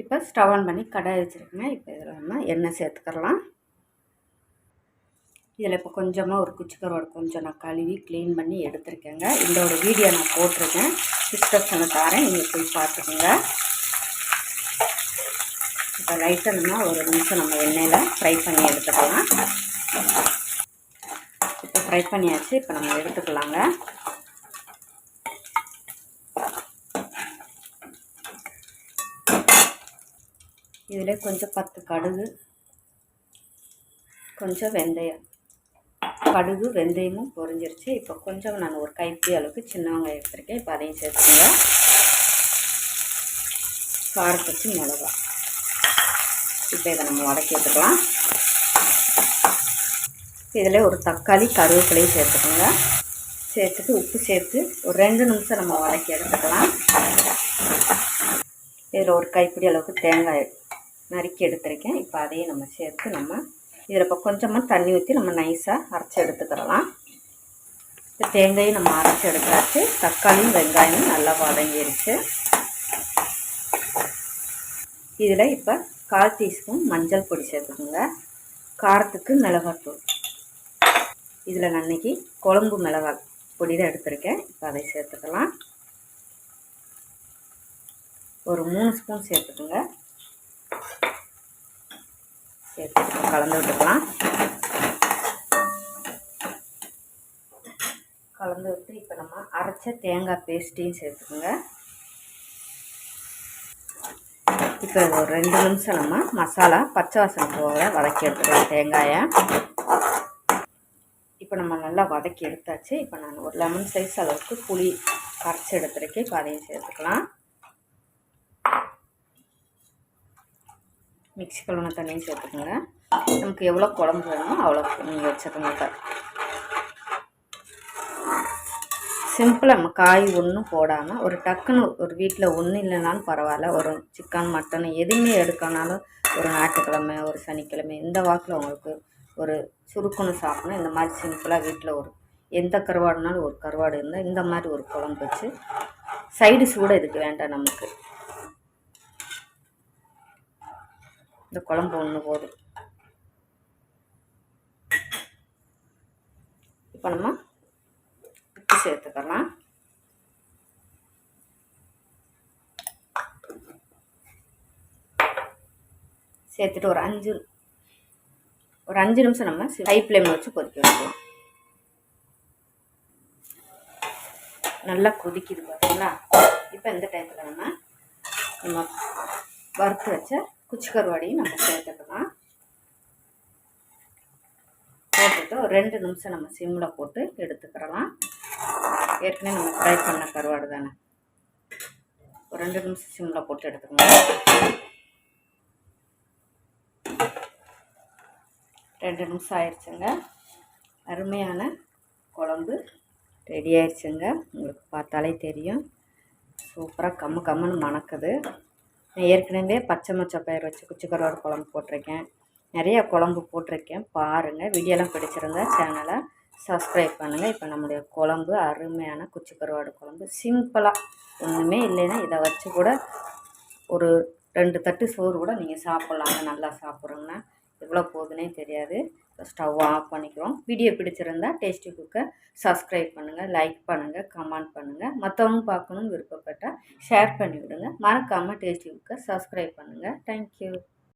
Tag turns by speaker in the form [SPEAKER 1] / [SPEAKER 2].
[SPEAKER 1] இப்போ stove on பண்ணி கடாய் வச்சுருக்கேங்க. இப்போ இதில் நம்ம எண்ணெய் சேர்த்துக்கிறலாம். இதில் இப்போ கொஞ்சமாக ஒரு குச்சி கருவாடு கொஞ்சம் நான் கழுவி க்ளீன் பண்ணி எடுத்திருக்கேங்க. இதோட வீடியோ நான் போட்டிருக்கேன். டிஸ்கிரிப்ஷனில் தரேன். நீங்கள் போய் பார்த்துக்கோங்க. இப்போ லைட்டாக நம்ம ஒரு நிமிஷம் நம்ம எண்ணெயில் ஃப்ரை பண்ணி எடுத்துக்கலாம். இப்போ ஃப்ரை பண்ணியாச்சு. இப்போ நம்ம எடுத்துக்கலாங்க. இதில் கொஞ்சம் பத்து கடுகு கொஞ்சம் வெந்தயம். கடுகு வெந்தயமும் பொரிஞ்சிருச்சு. இப்போ கொஞ்சம் நான் ஒரு கைப்பிடி அளவுக்கு சின்ன வெங்காயம் எடுத்துருக்கேன். இப்போ அதையும் சேர்த்துக்கோங்க. காரப்பச்சு மிளகா. இப்போ இதை நம்ம வதக்கி எடுத்துக்கலாம். இதில் ஒரு தக்காளி கருவேப்பிலையும் சேர்த்துக்கோங்க. சேர்த்துட்டு உப்பு சேர்த்து ஒரு ரெண்டு நிமிஷம் நம்ம வதக்கி எடுத்துக்கலாம். இதில் ஒரு கைப்பிடி அளவுக்கு தேங்காய் நறுக்கி எடுத்திருக்கேன். இப்போ அதையும் நம்ம சேர்த்து நம்ம இதில் இப்போ கொஞ்சமாக தண்ணி ஊற்றி நம்ம நைஸாக அரைச்சி எடுத்துக்கிறலாம் இப்போ தேங்காயும் நம்ம அரைச்சி எடுத்தாச்சு. தக்காளியும் வெங்காயமும் நல்லா வதங்கிருச்சு. இதில் இப்போ கால் டீஸ்பூன் மஞ்சள் பொடி சேர்த்துக்கோங்க. காரத்துக்கு மிளகாத்தூள். இதில் நான் குழம்பு மிளகாய் பொடி தான் எடுத்திருக்கேன். இப்போ அதை சேர்த்துக்கலாம். ஒரு மூணு ஸ்பூன் சேர்த்துக்கோங்க. சரி கலந்து விட்டுக்கலாம். கலந்து விட்டு இப்போ நம்ம அரைச்ச தேங்காய் பேஸ்ட்டையும் சேர்த்துக்கோங்க. இப்போ ஒரு ரெண்டு நிமிஷம் நம்ம மசாலா பச்சை வாசனை போக வதக்கி எடுத்துக்கலாம் தேங்காயை. இப்போ நம்ம நல்லா வதக்கி எடுத்தாச்சு. இப்போ நான் ஒரு லெமன் சைஸ் அளவுக்கு புளி கரைச்சி எடுத்துருக்கேன். இப்போ அதையும் சேர்த்துக்கலாம். மிக்சி கழுவின தண்ணியும் சேர்த்துக்கோங்க. நமக்கு எவ்வளோ குழம்பு வேணுமோ அவ்வளோ நீங்கள் வச்சுக்கோங்க சிம்பிளாக நம்ம காய் ஒன்றும் போடாமல் ஒரு டக்குன்னு ஒரு வீட்டில் ஒன்றும் இல்லைனாலும் பரவாயில்ல. ஒரு சிக்கன் மட்டன் எதுவுமே எடுக்கனாலும் ஒரு ஞாயிற்றுக்கிழமை ஒரு சனிக்கிழமை இந்த வாக்கில் உங்களுக்கு ஒரு சுருக்குன்னு சாப்பிடணும். இந்த மாதிரி சிம்பிளாக வீட்டில் ஒரு எந்த கருவாடுனாலும் ஒரு கருவாடு இருந்தால் இந்த மாதிரி ஒரு குழம்பு வச்சு சைடு சூட இதுக்கு வேண்டாம் நமக்கு. இந்த குழம்பு ஒன்று போதும் இப்போ நம்ம உப்பு சேர்த்துக்கலாம். சேர்த்துட்டு ஒரு அஞ்சு ஒரு அஞ்சு நிமிஷம் நம்ம ஹை ஃப்ளேமில் வச்சு கொதிக்க வைக்கலாம். நல்லா கொதிக்குது பார்த்தீங்களா இப்போ இந்த டைத்தில் நம்ம நம்ம வறுத்து வச்ச குச்சி கருவாடியும் நம்ம சேர்த்துக்கலாம். போட்டுட்டு ஒரு ரெண்டு நிமிஷம் நம்ம சிம்மில் போட்டு எடுத்துக்கிறலாம். ஏற்கனவே நம்ம ஃப்ரை பண்ண கருவாடு தானே? ஒரு ரெண்டு நிமிஷம் சிம்மில் போட்டு எடுத்துக்கணும் ரெண்டு நிமிஷம் ஆயிடுச்சுங்க. அருமையான குழம்பு ரெடி ஆயிடுச்சுங்க. உங்களுக்கு பார்த்தாலே தெரியும். சூப்பராக கம்மு கம்முன்னு மணக்குது. நான் ஏற்கனவே பச்சை மொச்சை பயிர் வச்சு குச்சிக்கரோட குழம்பு போட்டிருக்கேன். நிறைய குழம்பு போட்டிருக்கேன். பாருங்கள் வீடியோலாம் பிடிச்சிருந்தா சேனலை சப்ஸ்கிரைப் பண்ணுங்கள் இப்போ நம்முடைய குழம்பு அருமையான குச்சி கருவாடு குழம்பு சிம்பிளாக ஒன்றுமே இல்லைன்னா இதை வச்சு கூட ஒரு ரெண்டு தட்டு சோறு கூட நீங்கள் சாப்பிட்லாங்க நல்லா சாப்பிட்றோங்கன்னா எவ்வளோ போகுதுன்னே தெரியாது. ஸ்டவ் ஆஃப் பண்ணிக்கிறோம். வீடியோ பிடிச்சிருந்தா டேஸ்டி குக்கை சப்ஸ்கிரைப் பண்ணுங்கள் லைக் பண்ணுங்கள் கமெண்ட் பண்ணுங்கள் மற்றவங்க பார்க்கணும்னு விருப்பப்பட்டால் ஷேர் பண்ணி விடுங்க மறக்காமல் டேஸ்டி குக்கை சப்ஸ்கிரைப் பண்ணுங்கள் தேங்க்யூ